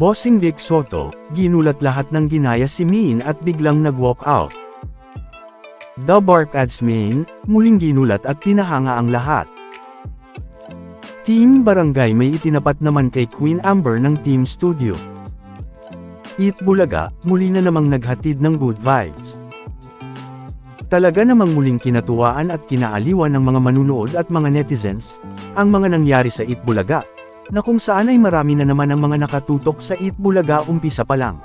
Bossing Vic Soto, ginulat lahat ng ginaya si Min at biglang nag-walk out. The Bark Ads Main, muling ginulat at pinahanga ang lahat. Team Barangay may itinapat naman kay Queen Amber ng Team Studio. Eat Bulaga, muli na namang naghatid ng good vibes. Talaga namang muling kinatuwaan at kinaaliwan ng mga manunood at mga netizens, ang mga nangyari sa Eat Bulaga, na kung saan ay marami na naman ang mga nakatutok sa Eat Bulaga umpisa pa lang.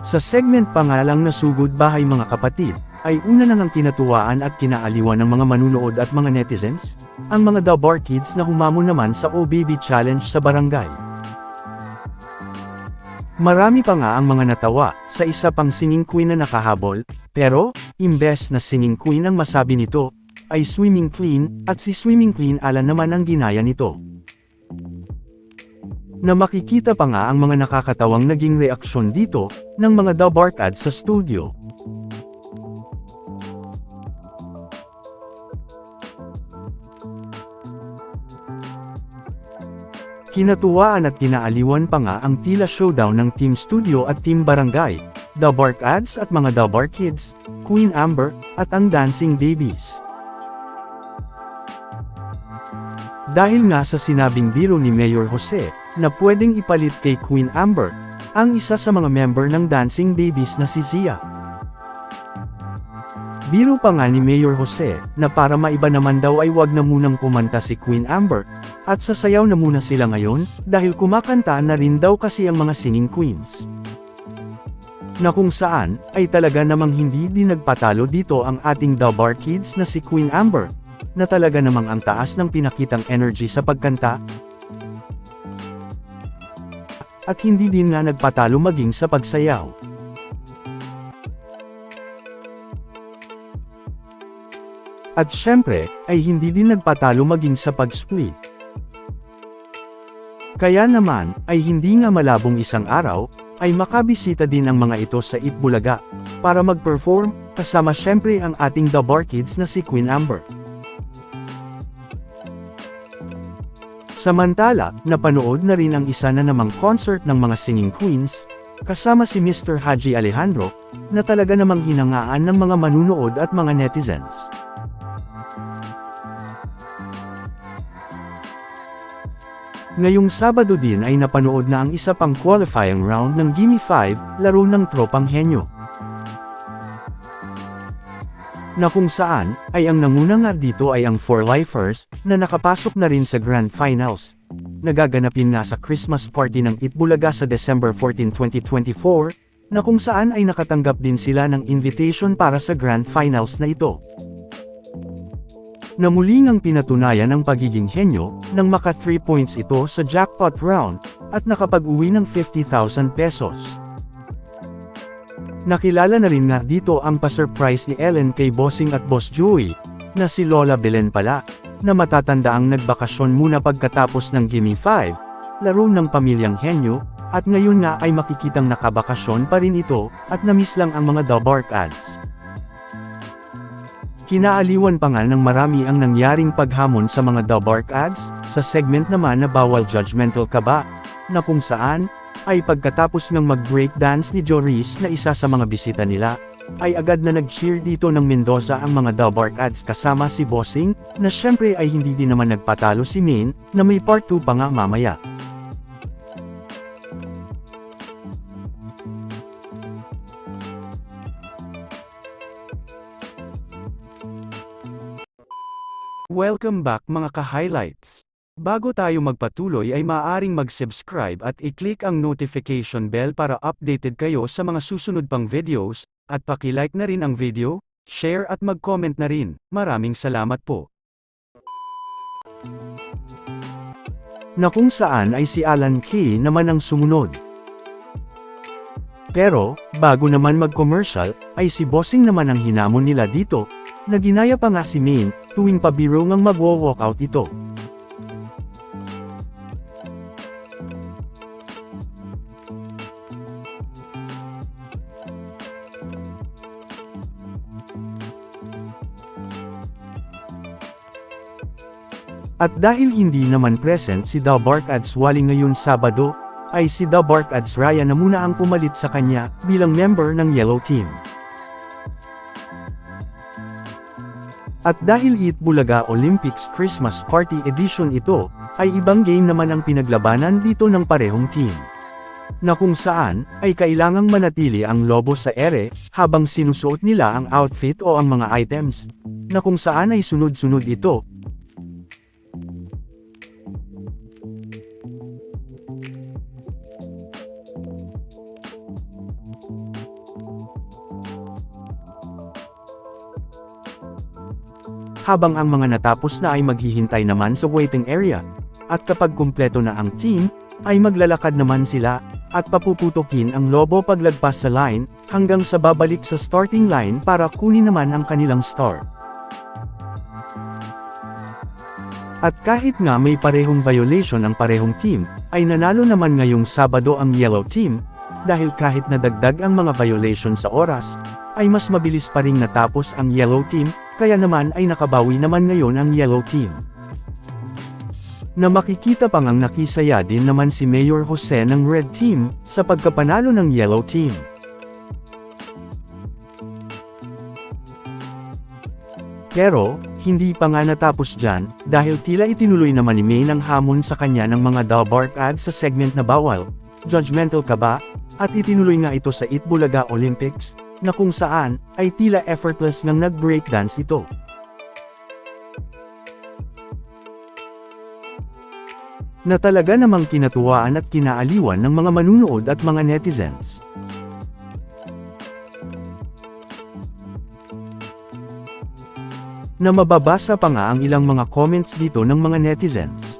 Sa segment pangalang Nasugod Bahay Mga Kapatid, ay una nang ang kinatuwaan at kinaaliwan ng mga manunood at mga netizens, ang mga The Bar Kids na humamon naman sa Baby Challenge sa barangay. Marami pa nga ang mga natawa, sa isa pang singing queen na nakahabol, pero, imbes na singing queen ang masabi nito, ay swimming queen, at si swimming queen Alan naman ang ginaya nito. Na makikita pa nga ang mga nakakatawang naging reaksyon dito, ng mga The Bark Ads sa studio. Kinatuwaan at kinaaliwan pa nga ang tila showdown ng Team Studio at Team Barangay, The Bark Ads at mga The Bark Kids, Queen Amber, at ang Dancing Babies. Dahil nga sa sinabing biro ni Mayor Jose, na pwedeng ipalit kay Queen Amber, ang isa sa mga member ng Dancing Babies na si Zia. Biro pa nga ni Mayor Jose, na para maiba naman daw ay wag na munang kumanta si Queen Amber, at sasayaw na muna sila ngayon, dahil kumakanta na rin daw kasi ang mga singing queens. Na kung saan, ay talaga namang hindi din nagpatalo dito ang ating The Bar Kids na si Queen Amber, na talaga namang ang taas ng pinakitang energy sa pagkanta, at hindi din nga nagpatalo maging sa pagsayaw. At syempre, ay hindi din nagpatalo maging sa pag-split. Kaya naman, ay hindi nga malabong isang araw, ay makabisita din ang mga ito sa Itbulaga, para mag-perform, kasama syempre ang ating The Bar Kids na si Queen Amber. Samantala, napanood na rin ang isa na namang concert ng mga singing queens, kasama si Mr. Haji Alejandro, na talaga namang hinangaan ng mga manunood at mga netizens. Ngayong Sabado din ay napanood na ang isa pang qualifying round ng Gimme 5, laro ng Tropang Henyo. Na kung saan, ay ang nanguna nga dito ay ang 4 lifers, na nakapasok na rin sa Grand Finals. Nagaganapin nga sa Christmas party ng Itbulaga sa December 14, 2024, na kung saan ay nakatanggap din sila ng invitation para sa Grand Finals na ito na muling ang pinatunayan ng pagiging henyo, nang maka 3 points ito sa jackpot round, at nakapag-uwi ng 50,000 pesos. Nakilala na rin nga dito ang pa-surprise ni Ellen kay Bossing at Boss Joey, na si Lola Belen pala, na matatanda ang nagbakasyon muna pagkatapos ng Gimme 5, laro ng pamilyang henyo, at ngayon nga ay makikitang nakabakasyon pa rin ito, at namiss lang ang mga The Bark ads. Kinaaliwan pa nga ng marami ang nangyaring paghamon sa mga The Bark ads, sa segment naman na bawal judgmental ka ba, na kung saan, ay pagkatapos ng mag-breakdance ni Joris na isa sa mga bisita nila, ay agad na nag-cheer dito ng Mendoza ang mga The ads kasama si Bossing, na syempre ay hindi din naman nagpatalo si Min, na may part 2 pa nga mamaya. Welcome back mga ka-highlights. Bago tayo magpatuloy ay maaaring mag-subscribe at i-click ang notification bell para updated kayo sa mga susunod pang videos, at paki-like na rin ang video, share at mag-comment na rin. Maraming salamat po. Na kung saan ay si Alan Key naman ang sumunod. Pero, bago naman mag-commercial, ay si Bossing naman ang hinamon nila dito, na ginaya pa nga si Main, tuwing pabiro ngang magwo-walkout ito. At dahil hindi naman present si The Bark Ads Wally ngayon Sabado, ay si The Bark Ads Raya na muna ang pumalit sa kanya bilang member ng Yellow Team. At dahil Eat Bulaga Olympics Christmas Party Edition ito, ay ibang game naman ang pinaglabanan dito ng parehong team. Na kung saan, ay kailangang manatili ang lobo sa ere, habang sinusuot nila ang outfit o ang mga items. Na kung saan ay sunod-sunod ito, habang ang mga natapos na ay maghihintay naman sa waiting area. At kapag kumpleto na ang team, ay maglalakad naman sila, at papuputukin ang lobo paglagpas sa line, hanggang sa babalik sa starting line para kunin naman ang kanilang star. At kahit nga may parehong violation ang parehong team, ay nanalo naman ngayong Sabado ang Yellow Team, dahil kahit nadagdag ang mga violation sa oras, ay mas mabilis pa ring natapos ang Yellow Team, kaya naman ay nakabawi naman ngayon ang Yellow Team. Na makikita pang ang nakisaya din naman si Mayor Jose ng Red Team, sa pagkapanalo ng Yellow Team. Pero, hindi pa nga natapos dyan, dahil tila itinuloy naman ni May ng hamon sa kanya ng mga The Bark ads sa segment na bawal, judgmental ka ba? At itinuloy nga ito sa Itbulaga Olympics, na kung saan, ay tila effortless nang nag-breakdance ito. Na talaga namang kinatuwaan at kinaaliwan ng mga manunood at mga netizens. Na mababasa pa nga ang ilang mga comments dito ng mga netizens.